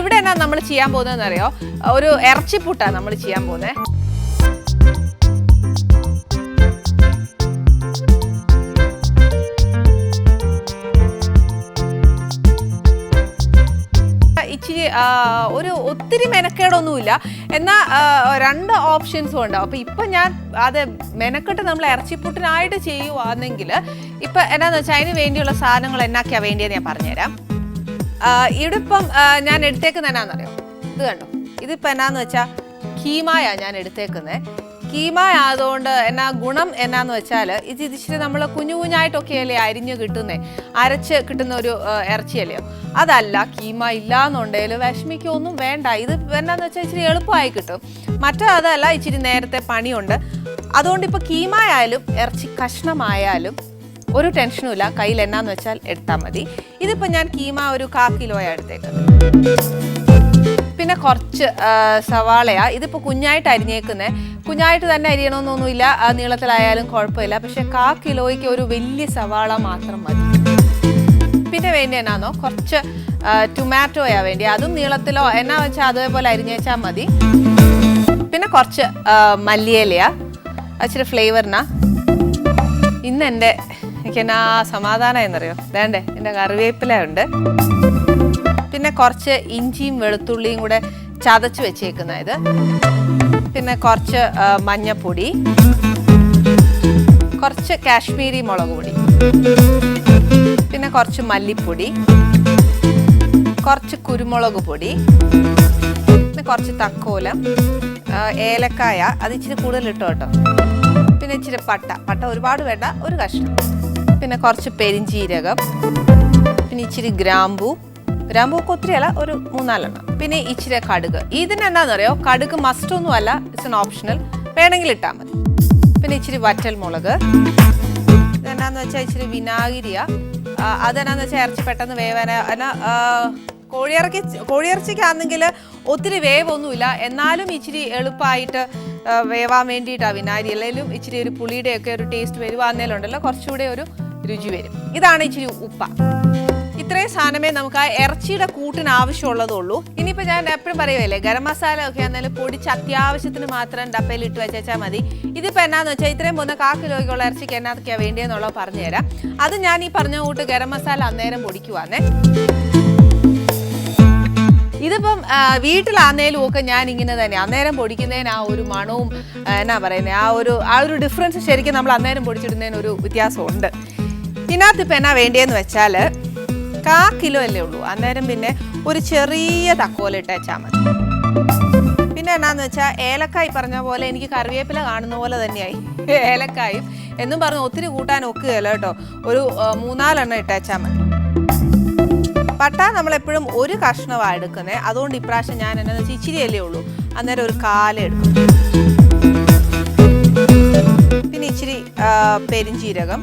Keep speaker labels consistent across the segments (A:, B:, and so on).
A: ഇവിടെ എന്നാ നമ്മൾ ചെയ്യാൻ പോകുന്നതെന്ന് അറിയോ ഒരു ഇറച്ചിപ്പുട്ടാണ് നമ്മൾ ചെയ്യാൻ പോകുന്നത് ഇച്ചിരി ഒരു ഒത്തിരി മെനക്കേടൊന്നുമില്ല. എന്നാൽ രണ്ട് ഓപ്ഷൻസും ഉണ്ടാവും അപ്പോൾ ഇപ്പം ഞാൻ അത് മെനക്കെട്ട് നമ്മൾ ഇറച്ചിപ്പുട്ടിനായിട്ട് ചെയ്യുവാണെങ്കിൽ ഇപ്പം എന്നാന്ന് വെച്ചാൽ അതിന് വേണ്ടിയുള്ള സാധനങ്ങൾ എന്നാക്കിയാണ് വേണ്ടിയെന്ന് ഞാൻ പറഞ്ഞുതരാം. ഇവിടെ ഇപ്പം ഞാൻ എടുത്തേക്കുന്ന എന്നാന്നറിയോ? ഇത് കണ്ടോ? ഇത് എന്നാന്ന് വെച്ചാൽ കീമായ ഞാൻ എടുത്തേക്കുന്നത് കീമായ ആയതുകൊണ്ട് എന്നാ ഗുണം എന്നാന്ന് വെച്ചാൽ ഇത് ഇച്ചിരി നമ്മൾ കുഞ്ഞു കുഞ്ഞായിട്ടൊക്കെയല്ലേ അരിഞ്ഞ് കിട്ടുന്നേ. അരച്ച് കിട്ടുന്ന ഒരു ഇറച്ചിയല്ലേ? ഇറച്ചിയല്ലയോ അതല്ല കീമ ഇല്ലാന്നുണ്ടെങ്കിൽ വിഷമിക്കൊന്നും വേണ്ട. ഇത് എന്നാന്ന് വെച്ചാൽ ഇച്ചിരി എളുപ്പമായി കിട്ടും. മറ്റേ അതല്ല ഇച്ചിരി നേരത്തെ പണിയുണ്ട്. അതുകൊണ്ട് ഇപ്പോൾ കീമായാലും ഇറച്ചി കഷ്ണമായാലും ഒരു ടെൻഷനും ഇല്ല കയ്യിൽ എന്നാന്ന് വെച്ചാൽ എടുത്താൽ മതി. ഇതിപ്പോൾ ഞാൻ കീമ ഒരു കാ കിലോയാണ് എടുത്തേക്കുന്നത്. പിന്നെ കുറച്ച് സവാളയാ. ഇതിപ്പോൾ കുഞ്ഞായിട്ട് അരിഞ്ഞേക്കുന്നത് കുഞ്ഞായിട്ട് തന്നെ അരിയണമെന്നൊന്നുമില്ല നീളത്തിലായാലും കുഴപ്പമില്ല. പക്ഷെ കാ കിലോയ്ക്ക് ഒരു വലിയ സവാള മാത്രം മതി. പിന്നെ വേണ്ടി എന്നാന്നോ? കുറച്ച് ടൊമാറ്റോയാണ് ടൊമാറ്റോയാ വേണ്ടി അതും നീളത്തിലോ എന്നാ വെച്ചാൽ അതേപോലെ അരിഞ്ഞേച്ചാൽ മതി. പിന്നെ കുറച്ച് മല്ലിയിലയാണ് മല്ലിയിലയാ. ഇച്ചിരി ഫ്ലേവറിനാ ഇന്ന് എന്റെ എനിക്ക് എന്നാ സമാധാനം എന്നറിയോ? വേണ്ടേ എന്റെ കറിവേപ്പില ഉണ്ട്. പിന്നെ കുറച്ച് ഇഞ്ചിയും വെളുത്തുള്ളിയും കൂടെ ചതച്ച് വെച്ചേക്കുന്ന ഇത്. പിന്നെ കുറച്ച് മഞ്ഞപ്പൊടി. കുറച്ച് കാശ്മീരി മുളക് പൊടി. പിന്നെ കുറച്ച് മല്ലിപ്പൊടി. കുറച്ച് കുരുമുളക് പൊടി. പിന്നെ കുറച്ച് തക്കോലം. ഏലക്കായ. അത് ഇച്ചിരി കൂടുതൽ ഇട്ടോ കേട്ടോ? പിന്നെ ഇച്ചിരി പട്ട. പട്ട ഒരുപാട് വേണ്ട ഒരു കഷ്ണം. പിന്നെ കുറച്ച് പെരിഞ്ചീരകം പിന്നെ ഇച്ചിരി ഗ്രാമ്പൂ. ഗ്രാമ്പൂ ഒക്കെ ഒത്തിരി അല്ല ഒരു മൂന്നാലെണ്ണം. പിന്നെ ഇച്ചിരി കടുക്. ഇതിന് എന്താണെന്നറിയോ കടുക് മസ്റ്റ് ഒന്നും അല്ല ഇറ്റ്സ് എൻ ഓപ്ഷണൽ വേണമെങ്കിൽ ഇട്ടാൽ മതി. പിന്നെ ഇച്ചിരി വറ്റൽ മുളക് ഇതെന്നാന്ന് വെച്ചാൽ ഇച്ചിരി വിനാഗിരിയ. അതെന്നാന്ന് വെച്ചാൽ ഇറച്ചി പെട്ടെന്ന് വേവാന. എന്നാ കോഴിയിറക്കി കോഴിയിറച്ചിക്കാണെങ്കിൽ ഒത്തിരി വേവൊന്നുമില്ല. എന്നാലും ഇച്ചിരി എളുപ്പമായിട്ട് വേവാൻ വേണ്ടിയിട്ടാണ് വിനാഗിരി. അല്ലെങ്കിലും ഇച്ചിരി ഒരു പുളിയുടെയൊക്കെ ഒരു ടേസ്റ്റ് വരുവാന്നേലുണ്ടല്ലോ. കുറച്ചുകൂടെ ഒരു രുചി വരും. ഇതാണ് ഇച്ചിരി ഉപ്പ. ഇത്രയും സാധനമേ നമുക്ക് ആ ഇറച്ചിയുടെ കൂട്ടിന് ആവശ്യമുള്ളതുള്ളൂ ഇനിയിപ്പോൾ ഞാൻ എപ്പോഴും പറയുമല്ലേ ഗരം മസാല ഒക്കെ ആണെങ്കിലും പൊടിച്ച് അത്യാവശ്യത്തിന് മാത്രം ഡപ്പയിൽ ഇട്ട് വെച്ചാൽ മതി. ഇതിപ്പോൾ എന്നാന്ന് വെച്ചാൽ ഇത്രയും പോകുന്ന കാ കിലോയ്ക്കുള്ള ഇറച്ചിക്ക് എന്നാതൊക്കെയാണ് വേണ്ടിയെന്നുള്ളത് പറഞ്ഞുതരാം. അത് ഞാൻ ഈ പറഞ്ഞ കൂട്ട് ഗരം മസാല അന്നേരം പൊടിക്കുവാന്നേ. ഇതിപ്പം വീട്ടിലാന്നേലും ഒക്കെ ഞാൻ ഇങ്ങനെ തന്നെ അന്നേരം പൊടിക്കുന്നതിന് ആ ഒരു മണവും എന്നാ പറയുന്നത് ആ ഒരു ആ ഒരു ഡിഫറൻസ് ശരിക്കും നമ്മൾ അന്നേരം പൊടിച്ചിടുന്നതിന് ഒരു വ്യത്യാസമുണ്ട്. ഇതിനകത്ത് ഇപ്പം എന്നാ വേണ്ടിയെന്ന് വെച്ചാൽ കാ കിലോ അല്ലേ ഉള്ളൂ. അന്നേരം പിന്നെ ഒരു ചെറിയ തക്കോല ഇട്ടേച്ചാൽ മതി. പിന്നെ എന്നാന്ന് വെച്ചാൽ ഏലക്കായ് പറഞ്ഞ പോലെ എനിക്ക് കറിവേപ്പില കാണുന്ന പോലെ തന്നെയായി. ഏലക്കായും എന്നും പറഞ്ഞ് ഒത്തിരി കൂട്ടാൻ ഒക്കുകയല്ല കേട്ടോ. ഒരു മൂന്നാലെണ്ണം ഇട്ടേച്ചാൽ മതി. പട്ട നമ്മളെപ്പോഴും ഒരു കഷ്ണമാണ് എടുക്കുന്നത് അതുകൊണ്ട് ഇപ്രാവശ്യം ഞാൻ എന്നാന്ന് വെച്ചാൽ ഇച്ചിരിയല്ലേ ഉള്ളൂ. അന്നേരം ഒരു കാല എടുക്കും. പിന്നെ ഇച്ചിരി പെരിഞ്ചീരകം.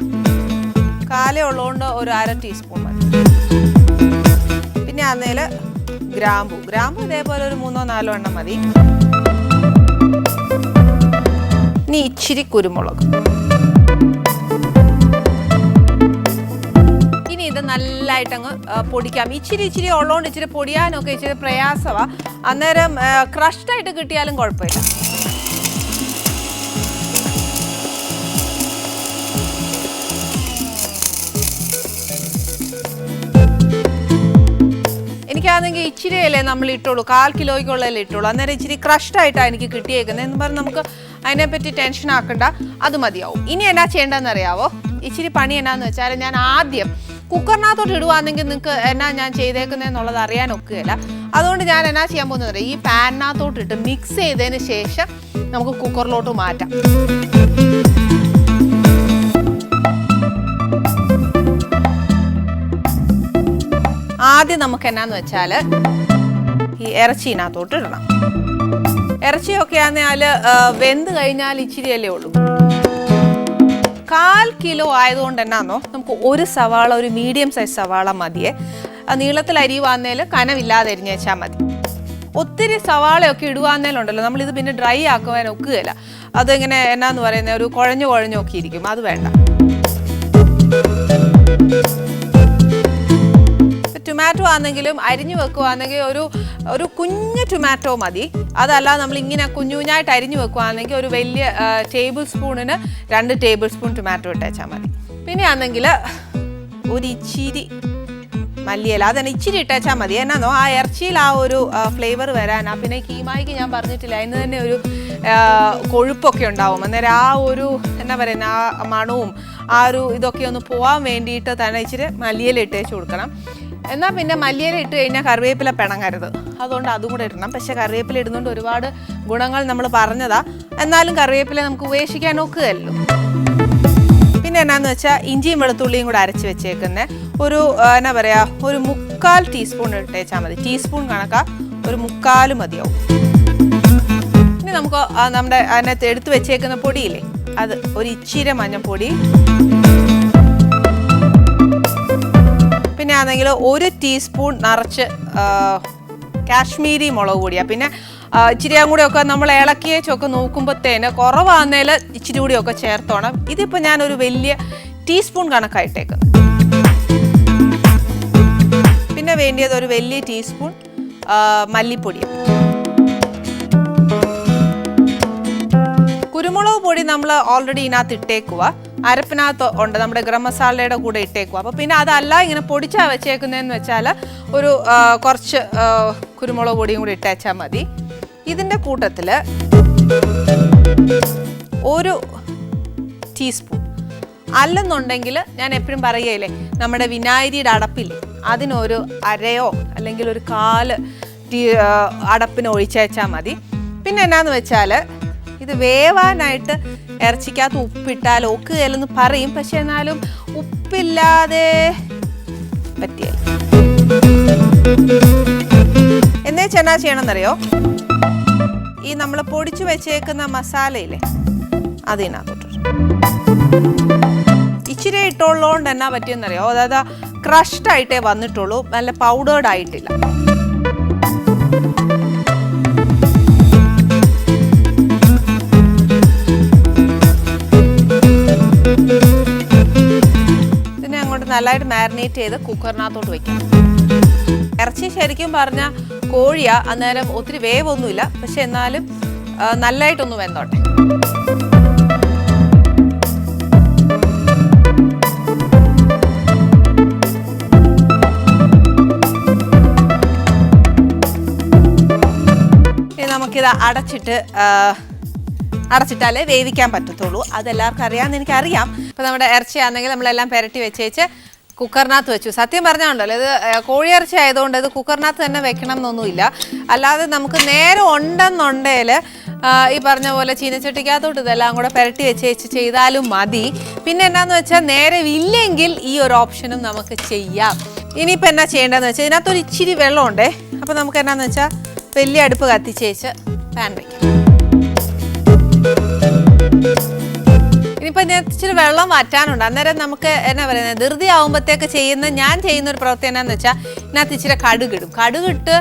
A: കാല ഉള്ളതുകൊണ്ട് ഒരു അര ടീസ്പൂൺ മതി. പിന്നെ അന്നേൽ ഗ്രാമ്പു. ഗ്രാമ്പു ഇതേപോലെ ഒരു മൂന്നോ നാലോ എണ്ണം മതി. ഇനി ഇച്ചിരി കുരുമുളക്. ഇനി ഇത് നല്ലതായിട്ട് അങ്ങ് പൊടിക്കാം. ഇച്ചിരി ഇച്ചിരി ഉള്ളതുകൊണ്ട് ഇച്ചിരി പൊടിയാനൊക്കെ ഇച്ചിരി പ്രയാസമാണ് അന്നേരം ക്രഷ്ഡായിട്ട് കിട്ടിയാലും കുഴപ്പമില്ല. എനിക്കാണെങ്കിൽ ഇച്ചിരി അല്ലേ നമ്മൾ ഇട്ടുള്ളൂ? കാൽ കിലോയ്ക്കുള്ളതല്ലേ ഇട്ടുള്ളൂ? അന്നേരം ഇച്ചിരി ക്രഷ്ഡ് ആയിട്ടാണ് എനിക്ക് കിട്ടിയേക്കുന്നത്. എന്ന് പറഞ്ഞ് നമുക്ക് അതിനെപ്പറ്റി ടെൻഷൻ ആക്കണ്ട. അത് മതിയാവും. ഇനി എന്നാ ചെയ്യേണ്ടതെന്ന് അറിയാവോ ഇച്ചിരി പണി എന്നാന്ന് വെച്ചാൽ ഞാൻ ആദ്യം കുക്കറിനകത്തോട്ട് ഇടുവാണെങ്കിൽ നിങ്ങൾക്ക് എന്നാ ഞാൻ ചെയ്തേക്കുന്നതെന്നുള്ളത് അറിയാൻ ഒക്കുകയില്ല. അതുകൊണ്ട് ഞാൻ എന്നാ ചെയ്യാൻ പോകുന്നത് അറിയാം? ഈ പാനിനകത്തോട്ട് ഇട്ട് മിക്സ് ചെയ്തതിന് ശേഷം നമുക്ക് കുക്കറിലോട്ട് മാറ്റാം. ആദ്യം നമുക്ക് എന്നാന്ന് വെച്ചാൽ ഈ ഇറച്ചിനകത്തോട്ട് ഇടണം. ഇറച്ചിയൊക്കെ ആണെങ്കിൽ വെന്ത് കഴിഞ്ഞാൽ ഇച്ചിരിയല്ലേ ഉള്ളൂ. കാൽ കിലോ ആയതുകൊണ്ട് എന്നാന്നോ നമുക്ക് ഒരു സവാള ഒരു മീഡിയം സൈസ് സവാള മതിയേ. നീളത്തിൽ അരി വന്നേൽ കനവില്ലാതെ അരിഞ്ഞേച്ചാൽ മതി. ഒത്തിരി സവാളയൊക്കെ ഇടുവാന്നേലുണ്ടല്ലോ നമ്മളിത് പിന്നെ ഡ്രൈ ആക്കുവാൻ ഒക്കുകയില്ല. അതിങ്ങനെ എന്നാന്ന് പറയുന്നത് ഒരു കുഴഞ്ഞു കുഴഞ്ഞൊക്കെ ഇരിക്കും അത് വേണ്ട. ടൊമാറ്റോ ആണെങ്കിലും അരിഞ്ഞു വെക്കുവാണെങ്കിൽ ഒരു ഒരു കുഞ്ഞു ടൊമാറ്റോ മതി. അതല്ല നമ്മൾ ഇങ്ങനെ കുഞ്ഞു കുഞ്ഞായിട്ട് അരിഞ്ഞു വെക്കുവാണെങ്കിൽ ഒരു വലിയ ടേബിൾ സ്പൂണിന് രണ്ട് ടേബിൾ സ്പൂൺ ടൊമാറ്റോ ഇട്ടേച്ചാൽ മതി. പിന്നെ ആണെങ്കിൽ ഒരു ഇച്ചിരി മല്ലിയില അതന്നെ ഇച്ചിരി ഇട്ടേച്ചാൽ മതി. എന്നാന്നോ ആ ഇറച്ചിയിൽ ആ ഒരു ഫ്ലേവർ വരാനാ പിന്നെ കീമായിക്ക് ഞാൻ പറഞ്ഞിട്ടില്ല അതിന് തന്നെ ഒരു കൊഴുപ്പൊക്കെ ഉണ്ടാവും. അന്നേരം ആ ഒരു എന്നാ പറയുന്ന ആ മണവും ആ ഒരു ഇതൊക്കെ ഒന്ന് പോകാൻ വേണ്ടിയിട്ട് തന്നെ ഇച്ചിരി മല്ലിയില ഇട്ടേച്ച് കൊടുക്കണം. എന്നാൽ പിന്നെ മല്ലിയില ഇട്ട് കഴിഞ്ഞാൽ കറിവേപ്പില പിണങ്ങരുത്. അതുകൊണ്ട് അതും കൂടെ ഇടണം. പക്ഷേ കറിവേപ്പില ഇടുന്നതുകൊണ്ട് ഒരുപാട് ഗുണങ്ങൾ നമ്മൾ പറഞ്ഞതാ. എന്നാലും കറിവേപ്പില നമുക്ക് ഉപേക്ഷിക്കാൻ ഒക്കുകയല്ലോ. പിന്നെ എന്നാന്ന് വെച്ചാൽ ഇഞ്ചിയും വെളുത്തുള്ളിയും കൂടെ അരച്ച് വെച്ചേക്കുന്ന. ഒരു എന്നാ പറയുക ഒരു മുക്കാൽ ടീസ്പൂൺ ഇട്ടേച്ചാൽ മതി. ടീസ്പൂൺ കണക്കാ ഒരു മുക്കാൽ മതിയാവും. ഇനി നമുക്ക് നമ്മുടെ അതിനകത്ത് എടുത്ത് വെച്ചേക്കുന്ന പൊടിയില്ലേ? അത് ഒരു ഇച്ചിരി മഞ്ഞൾപ്പൊടി പിന്നെ ആണെങ്കിൽ ഒരു ടീസ്പൂൺ നിറച്ച് കാശ്മീരി മുളക് പൊടിയാണ് പിന്നെ ഇച്ചിരി കൂടെ ഒക്കെ നമ്മൾ ഇളക്കിയേച്ചൊക്കെ നോക്കുമ്പോഴത്തേന് കുറവാന്നേൽ ഇച്ചിരി കൂടി ഒക്കെ ചേർത്തോണം. ഇതിപ്പോൾ ഞാനൊരു വലിയ ടീസ്പൂൺ കണക്കായിട്ടേക്കുന്നു. പിന്നെ വേണ്ടിയത് ഒരു വലിയ ടീസ്പൂൺ മല്ലിപ്പൊടി കുരുമുളക് പൊടി നമ്മൾ ഓൾറെഡി ഇതിനകത്ത് ഇട്ടേക്കുക അരപ്പിനകത്ത് ഉണ്ട് നമ്മുടെ ഗരം മസാലയുടെ കൂടെ ഇട്ടേക്കും അപ്പോൾ പിന്നെ അതല്ല ഇങ്ങനെ പൊടിച്ചാ വെച്ചേക്കുന്നതെന്ന് വെച്ചാൽ ഒരു കുറച്ച് കുരുമുളക് പൊടിയും കൂടി ഇട്ടേച്ചാൽ മതി. ഇതിന്റെ കൂട്ടത്തിൽ ഒരു ടീസ്പൂൺ. അല്ലെന്നുണ്ടെങ്കിൽ ഞാൻ എപ്പോഴും പറയുകയില്ലേ നമ്മുടെ വിനാഗിരിയുടെ അടപ്പില്ലേ അതിനൊരു അരയോ അല്ലെങ്കിൽ ഒരു കാൽ ടീ അടപ്പിന് ഒഴിച്ചേച്ചാൽ മതി. പിന്നെ എന്നാന്ന് വെച്ചാൽ ഇത് വേവാനായിട്ട് ഇറച്ചിക്കകത്ത് ഉപ്പിട്ടാൽ ഒക്കുകയില്ലെന്ന് പറയും. പക്ഷെ എന്നാലും ഉപ്പില്ലാതെ പറ്റിയ. എന്നേ ചെന്നാ ചെയ്യണമെന്നറിയോ? ഈ നമ്മൾ പൊടിച്ചു വെച്ചേക്കുന്ന മസാലയില്ലേ അതിനകത്തോട്ട് ഇച്ചിരി ഇട്ടുള്ളതുകൊണ്ട് എന്നാ പറ്റിയെന്നറിയോ? അതായത് ക്രഷ്ഡ് ആയിട്ടേ വന്നിട്ടുള്ളൂ നല്ല പൗഡേർഡ് ആയിട്ടില്ല. നല്ലതായിട്ട് മാരിനേറ്റ് ചെയ്ത് കുക്കറിനകത്തോട്ട് വെക്കാം. ഇറച്ചി ശരിക്കും പറഞ്ഞ കോഴിയാ അന്നേരം ഒത്തിരി വേവൊന്നുമില്ല. പക്ഷെ എന്നാലും നല്ലതായിട്ടൊന്ന് വെന്തോട്ടെ. നമുക്കിത് അടച്ചിട്ട് അടച്ചിട്ടാലേ വേവിക്കാൻ പറ്റത്തുള്ളൂ. അതെല്ലാവർക്കും അറിയാമെന്ന് എനിക്കറിയാം. ഇപ്പം നമ്മുടെ ഇറച്ചി ആണെങ്കിൽ നമ്മളെല്ലാം പെരട്ടി വെച്ചേച്ച് കുക്കറിനകത്ത് വെച്ചു. സത്യം പറഞ്ഞാണ്ടല്ലോ ഇത് കോഴി ഇറച്ചി ആയതുകൊണ്ട് ഇത് കുക്കറിനകത്ത് തന്നെ വെക്കണം എന്നൊന്നുമില്ല അല്ലാതെ നമുക്ക് നേരെ ഉണ്ടെന്നുണ്ടെങ്കിൽ ഈ പറഞ്ഞ പോലെ ചീനച്ചട്ടിക്കകത്തോട്ട് ഇതെല്ലാം കൂടെ പെരട്ടി വെച്ച് ചെയ്താലും മതി. പിന്നെ എന്നാന്ന് വെച്ചാൽ നേരെ ഇല്ലെങ്കിൽ ഈ ഒരു ഓപ്ഷനും നമുക്ക് ചെയ്യാം. ഇനിയിപ്പോൾ എന്നാ ചെയ്യേണ്ടതെന്ന് വെച്ചാൽ ഇതിനകത്തൊരു ഇച്ചിരി വെള്ളമുണ്ടേ. അപ്പോൾ നമുക്ക് എന്നാന്ന് വെച്ചാൽ വലിയ അടുപ്പ് കത്തിച്ചേച്ച് പാൻ വയ്ക്കാം ഇതിനകത്ത് ഇച്ചിരി വെള്ളം മാറ്റാനുണ്ട് അന്നേരം നമുക്ക് എന്നാ പറയുന്നത് ധൃതി ആകുമ്പോഴത്തേക്ക് ചെയ്യുന്ന ഞാൻ ചെയ്യുന്ന ഒരു പ്രവൃത്തി എന്നാന്ന് വെച്ചാൽ ഇതിനകത്ത് ഇച്ചിരി കടുകിടും. കടുകിട്ട്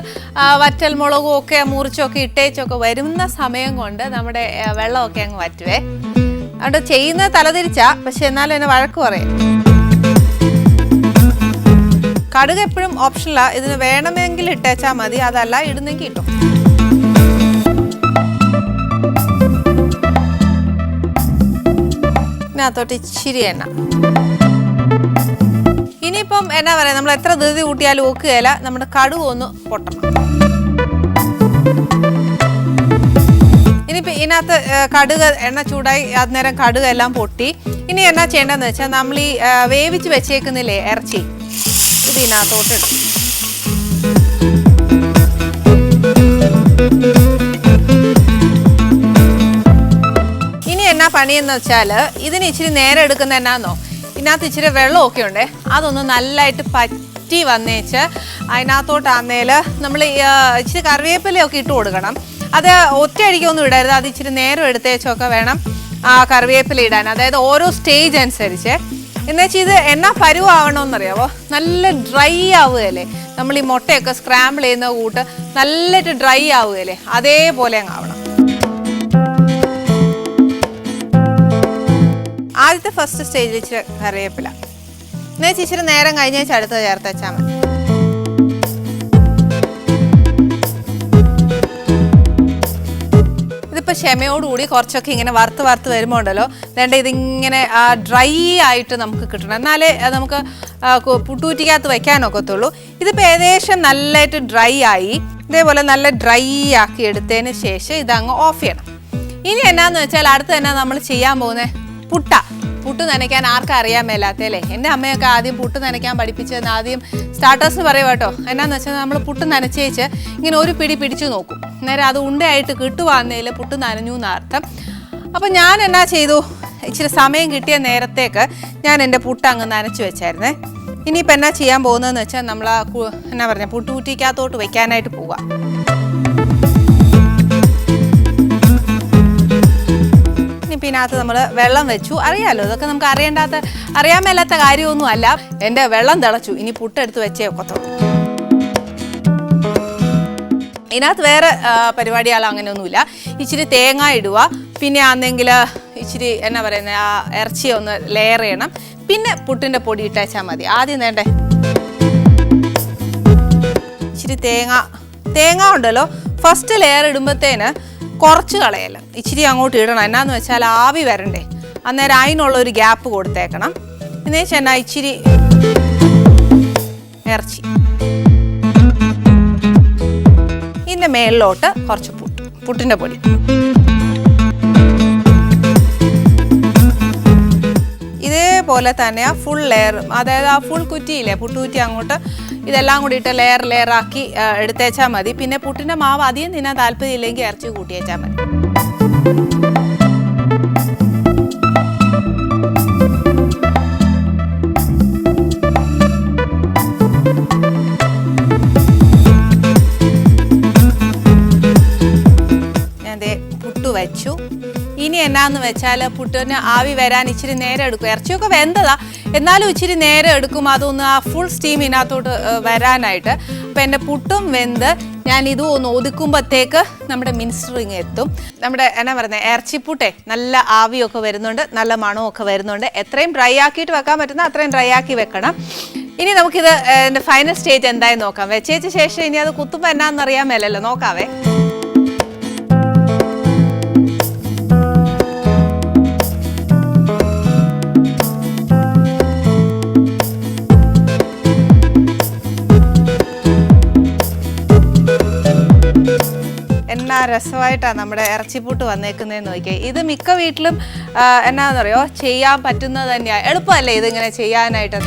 A: വറ്റൽ മുളകും ഒക്കെ മുറിച്ചൊക്കെ ഇട്ടേച്ചൊക്കെ വരുന്ന സമയം കൊണ്ട് നമ്മുടെ വെള്ളമൊക്കെ അങ്ങ് വറ്റുവേ. അതുകൊണ്ട് ചെയ്യുന്നത് തലതിരിച്ചാ പക്ഷെ എന്നാലും എന്നെ വഴക്ക് പറയും. കടുക് എപ്പോഴും ഓപ്ഷനിലാണ് ഇതിന് വേണമെങ്കിൽ ഇട്ടേച്ചാൽ മതി. അതല്ല ഇടുന്നെങ്കിൽ ഇട്ടോ ഇതിനകത്തോട്ട് ഇച്ചിരി എണ്ണ. ഇനിയിപ്പം എന്നാ പറയാ നമ്മൾ എത്ര ധൃതി കൂട്ടിയാലും ഒക്കുകയില്ല നമ്മുടെ കടു ഒന്ന് പൊട്ടണം. ഇനിയിപ്പോൾ ഇതിനകത്ത് കടുക് എണ്ണ ചൂടായി അന്നേരം കടുക് എല്ലാം പൊട്ടി. ഇനി എന്നാ ചെയ്യേണ്ടതെന്ന് വെച്ചാൽ നമ്മൾ ഈ വേവിച്ച് വെച്ചേക്കുന്നില്ലേ ഇറച്ചി ഇത് ഇതിനകത്തോട്ട് എന്നാ പണിയെന്ന് വെച്ചാൽ ഇതിന് ഇച്ചിരി നേരം എടുക്കുന്ന എന്നാന്നോ? ഇതിനകത്ത് ഇച്ചിരി വെള്ളമൊക്കെ ഉണ്ട്. അതൊന്ന് നല്ലതായിട്ട് പറ്റി വന്നേച്ച് അതിനകത്തോട്ടാന്നേൽ നമ്മൾ ഇച്ചിരി കറിവേപ്പിലയൊക്കെ ഇട്ട് കൊടുക്കണം. അത് ഒറ്റയടിക്കൊന്നും ഇടരുത്. അത് ഇച്ചിരി നേരം എടുത്തേച്ചൊക്കെ വേണം ആ കറിവേപ്പില ഇടാൻ. അതായത് ഓരോ സ്റ്റേജ് അനുസരിച്ച്. എന്നുവെച്ചാൽ ഇത് എന്നാ പരുവാവണമെന്നറിയാവോ നല്ല ഡ്രൈ ആവുകയല്ലേ? നമ്മൾ ഈ മുട്ടയൊക്കെ സ്ക്രാമ്പിൾ ചെയ്യുന്ന കൂട്ട് നല്ലിട്ട് ഡ്രൈ ആവുകയല്ലേ? അതേപോലെ അങ്ങ് ആവണം. ആദ്യത്തെ ഫസ്റ്റ് സ്റ്റേജിൽ ഇച്ചിരി കറിവേപ്പില. എന്നുവെച്ചാൽ ഇച്ചിരി നേരം കഴിഞ്ഞ വെച്ചാൽ അടുത്ത് ചേർത്ത് വെച്ചാൽ മതി. ഇതിപ്പോൾ ക്ഷമയോടുകൂടി കുറച്ചൊക്കെ ഇങ്ങനെ വറുത്ത് വറുത്ത് വരുമ്പോൾ ഉണ്ടല്ലോ വേണ്ട ഇതിങ്ങനെ ഡ്രൈ ആയിട്ട് നമുക്ക് കിട്ടണം. എന്നാലേ അത് നമുക്ക് പുട്ടൂറ്റിക്കകത്ത് വയ്ക്കാനൊക്കത്തുള്ളൂ ഇതിപ്പോൾ ഏകദേശം നല്ലതായിട്ട് ഡ്രൈ ആയി. ഇതേപോലെ നല്ല ഡ്രൈ ആക്കി എടുത്തതിന് ശേഷം ഇതങ്ങ് ഓഫ് ചെയ്യണം. ഇനി എന്നാന്ന് വെച്ചാൽ അടുത്ത് തന്നെ നമ്മൾ ചെയ്യാൻ പോകുന്നത് പുട്ട. പുട്ട് നനയ്ക്കാൻ ആർക്കും അറിയാൻ മേലാത്തല്ലേ എന്റെ അമ്മയൊക്കെ ആദ്യം പുട്ട് നനയ്ക്കാൻ പഠിപ്പിച്ചതെന്ന് ആദ്യം സ്റ്റാർട്ടേഴ്സ് പറയുക കേട്ടോ. എന്നാന്ന് വെച്ചാൽ നമ്മൾ പുട്ട് നനച്ചേച്ച് ഇങ്ങനെ ഒരു പിടി പിടിച്ചു നോക്കും. നേരെ അത് ഉണ്ടയായിട്ട് കിട്ടുവാന്നതിൽ പുട്ട് നനഞ്ഞു എന്നർത്ഥം അപ്പം ഞാൻ എന്നാ ചെയ്തു? ഇച്ചിരി സമയം കിട്ടിയ നേരത്തേക്ക് ഞാൻ എന്റെ പുട്ട് അങ്ങ് നനച്ച് വെച്ചായിരുന്നേ. ഇനിയിപ്പോൾ എന്നാ ചെയ്യാൻ പോകുന്നതെന്ന് വെച്ചാൽ നമ്മൾ എന്നാ പറഞ്ഞ പുട്ടുകുറ്റിക്കകത്തോട്ട് വെക്കാനായിട്ട് പോവാം. ഇനി നമ്മൾ വെള്ളം വെച്ചു. അറിയാലോ ഇതൊക്കെ നമുക്ക് അറിയേണ്ടാത്ത അറിയാൻ മേലാത്ത കാര്യമൊന്നും അല്ല എന്റെ വെള്ളം തിളച്ചു. ഇനി പുട്ടെടുത്ത് വെച്ചേ ഒക്കത്തുള്ളൂ. ഇതിനകത്ത് വേറെ പരിപാടികൾ അങ്ങനെയൊന്നുമില്ല. ഇച്ചിരി തേങ്ങ ഇടുക. പിന്നെ ആണെങ്കിൽ ഇച്ചിരി എന്നാ പറയുന്നത് ആ ഇറച്ചി ഒന്ന് ലെയർ ചെയ്യണം. പിന്നെ പുട്ടിന്റെ പൊടി ഇട്ടേച്ചാൽ മതി. ആദ്യം വേണ്ടേ? ഇച്ചിരി തേങ്ങ തേങ്ങ ഉണ്ടല്ലോ. ഫസ്റ്റ് ലെയർ ഇടുമ്പോഴത്തേന് കുറച്ച് കളയല്ല ഇച്ചിരി അങ്ങോട്ട് ഇടണം. എന്നാന്ന് വെച്ചാൽ ആവി വരണ്ടേ. അന്നേരം അതിനുള്ള ഒരു ഗ്യാപ്പ് കൊടുത്തേക്കണം. എന്ന് വെച്ചാൽ എന്നാ ഇച്ചിരി ഇറച്ചി. ഇതിന്റെ മേളിലോട്ട് കുറച്ച് പുട്ട് പുട്ടിന്റെ പൊടി. ഇതേപോലെ തന്നെ ആ ഫുൾ ലെയർ അതായത് ആ ഫുൾ കുറ്റിയില്ലേ പുട്ടുകുറ്റി അങ്ങോട്ട് ഇതെല്ലാം കൂടി ഇട്ട് ലെയർ ആ, എടുത്തേച്ചാൽ മതി. പിന്നെ പുട്ടിന്റെ മാവ് അധികം തിന്നാൻ താല്പര്യമില്ലെങ്കിൽ ഇറച്ചി കൂട്ടിയേച്ചാൽ മതി. ഞാൻ പുട്ട് വെച്ചു. ഇനി എന്നാന്ന് വെച്ചാൽ പുട്ടിന് ആവി വരാൻ ഇച്ചിരി നേരം എടുക്കും. ഇറച്ചിയൊക്കെ വെന്തതാ. എന്നാലും ഇച്ചിരി നേരം എടുക്കും. അതൊന്ന് ആ ഫുൾ സ്റ്റീം ഇതിനകത്തോട്ട് വരാനായിട്ട്. അപ്പം എന്റെ പുട്ടും വെന്ത് ഞാൻ ഇതും ഒന്ന് ഒതുക്കുമ്പോഴത്തേക്ക് നമ്മുടെ മിനിസ്റ്ററിങ് എത്തും. നമ്മുടെ എന്നാ പറയുന്നത് ഇറച്ചിപ്പുട്ടെ നല്ല ആവിയൊക്കെ വരുന്നുണ്ട്. നല്ല മണമൊക്കെ വരുന്നുണ്ട്. എത്രയും ഡ്രൈ ആക്കിയിട്ട് വെക്കാൻ പറ്റുന്ന അത്രയും ഡ്രൈ ആക്കി വെക്കണം. ഇനി നമുക്കിത് എന്റെ ഫൈനൽ സ്റ്റേജ് എന്തായി നോക്കാം. വെച്ചേച്ച ശേഷം ഇനി അത് കുത്തുമ്പോൾ എന്നാന്ന് അറിയാൻ മേലല്ലോ? നോക്കാവേ. രസമായിട്ടാണ് നമ്മുടെ ഇറച്ചിപ്പൂട്ട് വന്നേക്കുന്നതെന്ന് നോക്കിയാൽ ഇത് മിക്ക വീട്ടിലും ആ, എന്നാന്നറിയോ? ചെയ്യാൻ പറ്റുന്നത് തന്നെയാണ് എളുപ്പമല്ലേ ഇതിങ്ങനെ ചെയ്യാനായിട്ട്